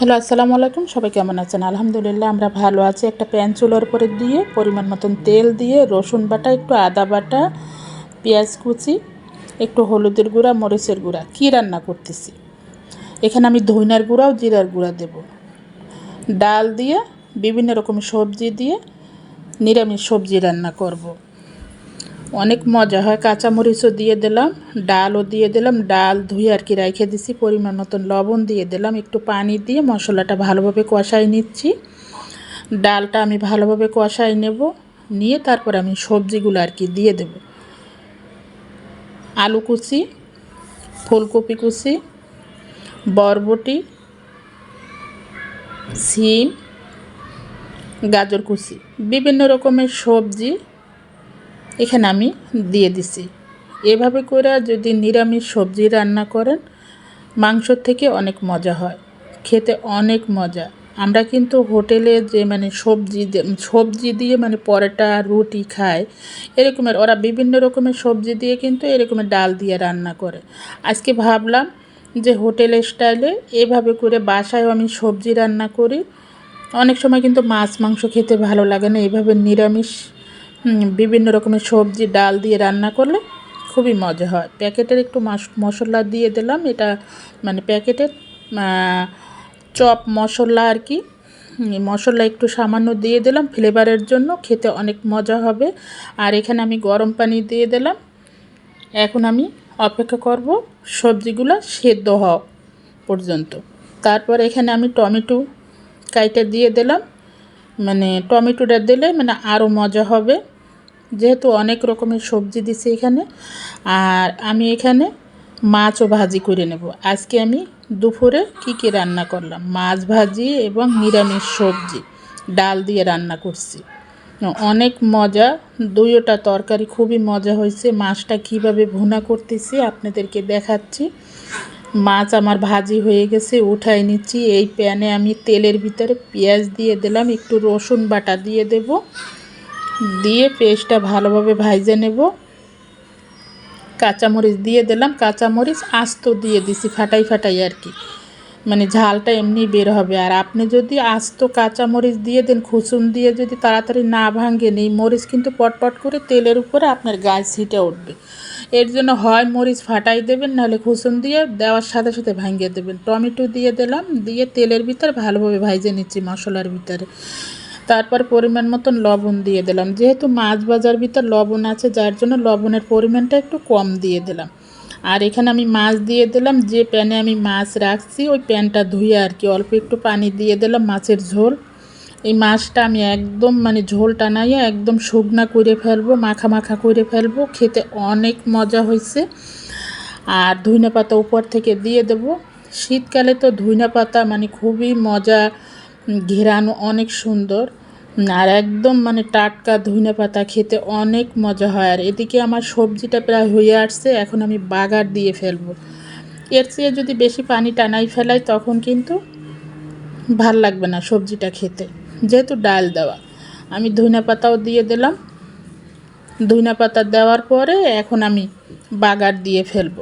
Hello, আসসালামু আলাইকুম। সবাই কেমন আছেন? আলহামদুলিল্লাহ, আমরা ভালো আছি। একটা প্যান চুলার উপরে দিয়ে পরিমাণ মতন তেল দিয়ে রসুন বাটা, একটু আদা বাটা, পেঁয়াজ কুচি, একটু হলুদের গুঁড়া, মরিচের গুঁড়া। কী রান্না করতেছি? এখানে আমি ধইনার গুঁড়াও, জিরার গুঁড়া দেব। ডাল দিয়ে বিভিন্ন রকম সবজি দিয়ে নিরামিষ সবজি রান্না করব। অনেক মজা হয়। কাঁচামরিচও দিয়ে দিলাম, ডালও দিয়ে দিলাম, ডাল ধুয়ে আর কি রেখে দিছি, পরিমাণ মতন লবণ দিয়ে দিলাম, একটু পানি দিয়ে মশলাটা ভালোভাবে কষাই নিচ্ছি। ডালটা আমি ভালোভাবে কষাই নেব, নিয়ে তারপর আমি সবজিগুলো আর কি দিয়ে দেব। আলু কুচি, ফুলকপি কুচি, বরবটি, সিম, গাজর কুচি, বিভিন্ন রকমের সবজি এখানে আমি দিয়ে দিছি। এভাবে করে যদি নিরামিষ সবজি রান্না করেন মাংসর থেকে অনেক মজা হয়। খেতে অনেক মজা। আমরা কিন্তু হোটেলে যে মানে সবজি সবজি দিয়ে মানে পরোটা, রুটি খায়, এরকমের। ওরা বিভিন্ন রকমের সবজি দিয়ে কিন্তু এরকমের ডাল দিয়ে রান্না করে। আজকে ভাবলাম যে হোটেল স্টাইলে এভাবে করে বাসায়ও আমি সবজি রান্না করি। অনেক সময় কিন্তু মাছ, মাংস খেতে ভালো লাগে না। এভাবে নিরামিষ বিভিন্ন রকমের সবজি, ডাল দিয়ে রান্না করলে খুবই মজা হয়। প্যাকেটের একটু মশলা দিয়ে দিলাম। এটা মানে প্যাকেটের চপ, মশলা আর কি মশলা একটু সামান্য দিয়ে দিলাম। ফ্লেভারের জন্য খেতে অনেক মজা হবে। আর এখানে আমি গরম পানি দিয়ে দিলাম। এখন আমি অপেক্ষা করব সবজিগুলো সেদ্ধ হওয়া পর্যন্ত। তারপর এখানে আমি টমেটো কাইটা দিয়ে দিলাম। মানে টমেটোটা দিলে মানে আরও মজা হবে। যেহেতু অনেক রকমের সবজি দিছি এখানে, আর আমি এখানে মাছও ভাজি করে নেব। আজকে আমি দুপুরে কি কি রান্না করলাম? মাছ ভাজি এবং নিরামিষ সবজি, ডাল দিয়ে রান্না করছি। অনেক মজা, দুইটা তরকারি খুবই মজা হয়েছে। মাছটা কীভাবে ভুনা করতেছি আপনাদেরকে দেখাচ্ছি। মাছ আমার ভাজি হয়ে গেছে, উঠাই নিচ্ছি। এই প্যানে আমি তেলের ভিতরে পেঁয়াজ দিয়ে দিলাম, একটু রসুন বাটা দিয়ে দেব। দিয়ে পেস্টটা ভালোভাবে ভাইজে নেব। কাঁচামরিচ দিয়ে দিলাম। কাঁচামরিচ আস্ত দিয়ে দিছি, ফাটাই ফাটাই আর কি। মানে ঝালটা এমনি বের হবে। আর আপনি যদি আস্ত কাঁচামরিচ দিয়ে দেন খুসুন দিয়ে যদি তাড়াতাড়ি না ভাঙেন, এই মরিচ কিন্তু পটপট করে তেলের উপরে আপনার গাছ ছিটে উঠবে। এর জন্য হয় মরিচ ফাটাই দেবেন, নাহলে খুসুন দিয়ে দেওয়ার সাথে সাথে ভাঙিয়ে দেবেন। টমেটো দিয়ে দিলাম, দিয়ে তেলের ভিতরে ভালোভাবে ভাইজে নিচ্ছি মশলার ভিতরে। তারপর পরিমাণ মতন লবণ দিয়ে দিলাম। যেহেতু মাছ বাজার ভিতর লবণ আছে, যার জন্য লবণের পরিমাণটা একটু কম দিয়ে দিলাম। আর এখানে আমি মাছ দিয়ে দিলাম। যে প্যানে আমি মাছ রাখছি, ওই প্যানটা ধুয়ে আর কি অল্প একটু পানি দিয়ে দিলাম মাছের ঝোল। এই মাছটা আমি একদম মানে ঝোলটা নাইয়া একদম শুকনা করে ফেলব, মাখা মাখা করে ফেলব। খেতে অনেক মজা হয়েছে আর ধুইনা পাতা উপর থেকে দিয়ে দেব। শীতকালে তো ধুইনা পাতা মানে খুবই মজা ঘেরানো অনেক সুন্দর। আর একদম মানে টাটকা ধুইনা পাতা খেতে অনেক মজা হয়। আর এদিকে আমার সবজিটা প্রায় হয়ে আসছে, এখন আমি বাগার দিয়ে ফেলব। এর চেয়ে যদি বেশি পানি টানাই ফেলাই, তখন কিন্তু ভালো লাগবে না সবজিটা খেতে। যেহেতু ডাল দেওয়া, আমি ধইনা পাতাও দিয়ে দিলাম। ধইনা পাতা দেওয়ার পরে এখন আমি বাগার দিয়ে ফেলব।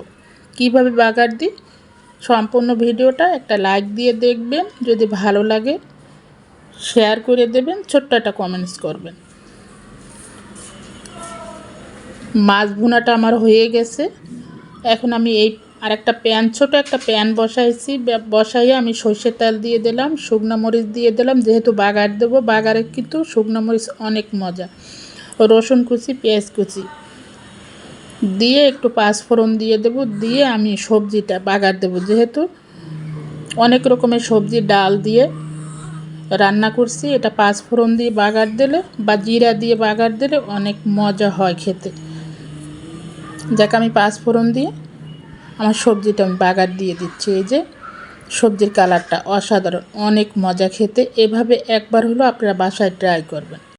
কীভাবে বাগার দিই? সম্পূর্ণ ভিডিওটা একটা লাইক দিয়ে দেখবেন, যদি ভালো লাগে। শেয়ার করে দেবেন, ছোট্ট একটা কমেন্টস করবেন। মাছ ভুনাটা আমার হয়ে গেছে। এখন আমি এই আর একটা প্যান, ছোট একটা প্যান বসাইছি। বসাইয়ে আমি সর্ষের তেল দিয়ে দিলাম, শুকনো মরিচ দিয়ে দিলাম। যেহেতু বাগার দেবো, বাগারে কিন্তু শুকনো মরিচ অনেক মজা। রসুন কুচি, পেঁয়াজ কুচি। দিয়ে একটু পাঁচফোড়ন দিয়ে দেব। দিয়ে আমি সবজিটা বাগার দেব, যেহেতু অনেক রকমের সবজি, ডাল দিয়ে। রান্না করছি, এটা পাঁচ ফোড়ন দিয়ে বাগার দিলে বা জিরা দিয়ে বাগার দিলে অনেক মজা হয় খেতে। যাকে, আমি পাঁচ ফোড়ন দিয়ে আমার সবজিটা আমি বাগার দিয়ে দিচ্ছি। এই যে সবজির কালারটা অসাধারণ, অনেক মজা খেতে। এভাবে একবার হলো আপনারা বাসায় ট্রাই করবেন।